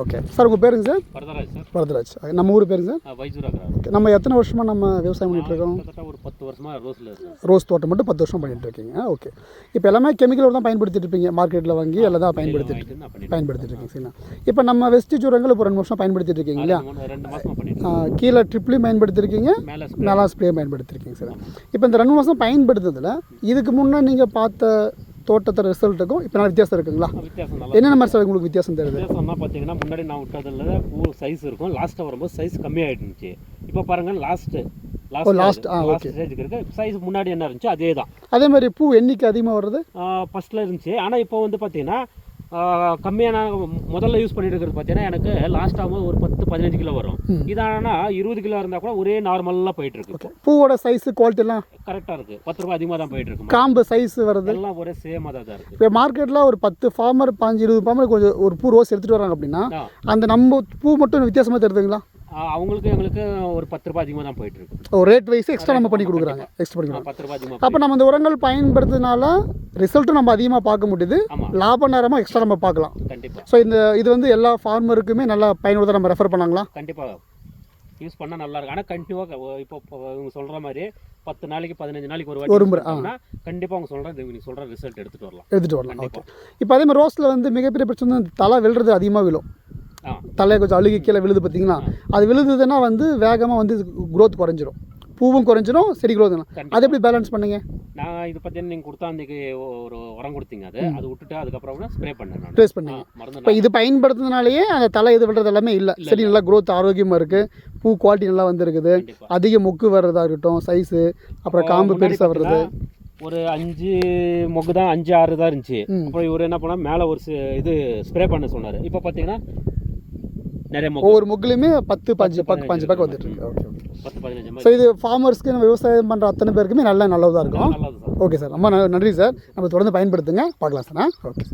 Okay sir உங்கள் பேருங்க sir Varadaraj sir Varadaraj நம்ம ஊர் பேருங்க சார் வைசூரா ஓகே நம்ம எத்தனை வருஷமாக நம்ம விவசாயம் பண்ணிட்டு இருக்கோம்? ஒரு பத்து வருஷமா ரோஸ்ல ரோஸ் தோட்டம் மட்டும் பத்து வருஷம் பண்ணிட்டு இருக்கீங்க. ஓகே இப்போ எல்லாமே கெமிக்கலோட தான் பயன்படுத்திட்டு இருப்பீங்க. மார்க்கெட்டில் வாங்கி எல்லாம் தான் பயன்படுத்திட்டு பயன்படுத்திட்டு இருக்கீங்க சரிங்களா? இப்போ நம்ம வெஸ்ட் ஜூரங்கள் இப்போ ரெண்டு வருஷம் பயன்படுத்திட்டு இருக்கீங்க இல்லையா? கீழே ட்ரிப்லையும் பயன்படுத்திருக்கீங்க. இருக்கேன். மேல spray. மேலா ஸ்ப்ரே பயன்படுத்திருக்கீங்க. சார் இப்போ இந்த ரெண்டு மாதம் பயன்படுத்துறதுல இதுக்கு முன்னே நீங்கள் பார்த்த தோட்டத்தை ரிசல்ட்டுக்கும் இப்போ நான் வித்தியாசம் இருக்குங்களா? வித்தியாசம் என்னென்ன மாதிரி சார் உங்களுக்கு வித்தியாசம் தெரியுது? வித்தியாசம்னா பார்த்தீங்கன்னா முன்னாடி நான் விட்டதில் பூ சைஸ் இருக்கும். லாஸ்ட்டாக வரும்போது சைஸ் கம்மியாயிட்டு இருந்துச்சு இப்போ பாருங்க லாஸ்ட் last, லாஸ்ட் ஆ, லாஸ்ட் ஸ்டேஜுக்கு இருக்கு. சைஸ் முன்னாடி என்ன இருந்துச்சு அதே தான் அதே மாதிரி பூ எண்ணிக்கை அதிகமாக வருது ஃபர்ஸ்ட்ல இருந்துச்சு. ஆனால் இப்போ வந்து பார்த்தீங்கன்னா கம்மியான முதல்ல யூஸ் பண்ணிட்டு இருக்கிறது பார்த்தீங்கன்னா எனக்கு லாஸ்ட் ஆகும்போது ஒரு பத்து பதினஞ்சு கிலோ வரும். இதானா இருபது கிலோ இருந்தால் கூட ஒரே நார்மலாக போயிட்டு இருக்கு. பூவோட சைஸு குவாலிட்டிலாம் கரெக்டாக இருக்கு. பத்து ரூபாய் அதிகமாக தான் போயிட்டு இருக்கு. காம்பு சைஸ் வருது. எல்லாம் ஒரே சேமாக தான் இருக்கு. இப்போ மார்க்கெட்டில் ஒரு பத்து ஃபார்மர் பாஞ்சு இருபது ஃபார்மர் கொஞ்சம் ஒரு பூ ரோஸ் எடுத்துகிட்டு வராங்க அப்படின்னா. அந்த நம்ம பூ மட்டும் வித்தியாசமாக தருதுங்களா? அவங்களுக்கு எங்களுக்கு ஒரு பத்து ரூபாய் அதிகமாக தான் போயிட்டு இருக்கு ஒரு ரேட் வைஸ் எக்ஸ்ட்ரா நம்ம பண்ணி கொடுக்குறாங்க. எக்ஸ்ட்ரா பண்ணி பத்து ரூபாய் அதிகமாக அப்போ நம்ம இந்த உரங்கள் பயன்படுத்துறதுனால ரிசல்ட்டும் நம்ம அதிகமாக பார்க்க முடியுது. லாப நேரமாக எக்ஸ்ட்ரா நம்ம பார்க்கலாம். கண்டிப்பாக ஸோ இந்த இது வந்து எல்லா ஃபார்மருக்குமே நல்லா பயனுள்ளதாக நம்ம ரெஃபர் பண்ணாங்களா? கண்டிப்பாக யூஸ் பண்ணால் நல்லா இருக்கும். ஆனால் கண்டினியூவாக இப்போ இவங்க சொல்கிற மாதிரி பத்து நாளைக்கு பதினஞ்சு நாளைக்கு ஒரு வாட்டி ஒரு முறை, கண்டிப்பாக அவங்க சொல்கிற நீங்கள் சொல்கிற ரிசல்ட் எடுத்துகிட்டு வரலாம். எடுத்துகிட்டு வரலாம். ஓகே இப்போ அதே மாதிரி ரோஸில் வந்து மிகப்பெரிய பிரச்சனை தலை விழுறது அதிகமாக விழும். ஆ தலை கொஞ்சம் அழுகி கீழே விழுது பார்த்தீங்களா? அது விழுதுதுன்னா வந்து வேகமாக வந்து growth குறைஞ்சிரும். பூவும் குறைஞ்சிரும் செடி கண்டிப்பா. அதை எப்படி பேலன்ஸ் பண்ணீங்க? நான் இது பற்றி நீங்கள் கொடுத்தா அன்றைக்கி ஒரு உரம் கொடுத்தீங்க அது. அது விட்டுட்டு அதுக்கப்புறம் ஸ்ப்ரே பண்ணேன் ட்ரேஸ் பண்ணீங்க. இப்போ இது பயன்படுத்துறதுனாலயே அந்த தலை இது விடுறது எல்லாமே இல்லை. செடி நல்லா growth ஆரோக்கியமாக இருக்குது பூ குவாலிட்டி நல்லா வந்திருக்குது. அதிக மொக்கு வர்றதா இருக்கட்டும் சைஸு அப்புறம் காம்பு பெருசாக வர்றது. ஒரு அஞ்சு மொக்கு தான் அஞ்சு ஆறு தான் இருந்துச்சு. அப்புறம் இவர் என்ன பண்ணா மேலே ஒரு இது ஸ்ப்ரே பண்ண சொன்னார். இப்போ பார்த்தீங்கன்னா நிறைய ஒவ்வொரு மொக்குலையுமே பத்து பஞ்சு பக்கு பஞ்சு பக்கம் வந்துட்டு இருக்கு. ஓகே ஓகே ஸோ இது ஃபார்மர்ஸ்க்கு நம்ம விவசாயம் பண்ணுற அத்தனை பேருக்குமே நல்ல நல்லதாக இருக்கும். ஓகே சார் ரொம்ப நன்றி சார் நம்ம தொடர்ந்து பயன்படுத்துங்க. பார்க்கலாம் சார் ஓகே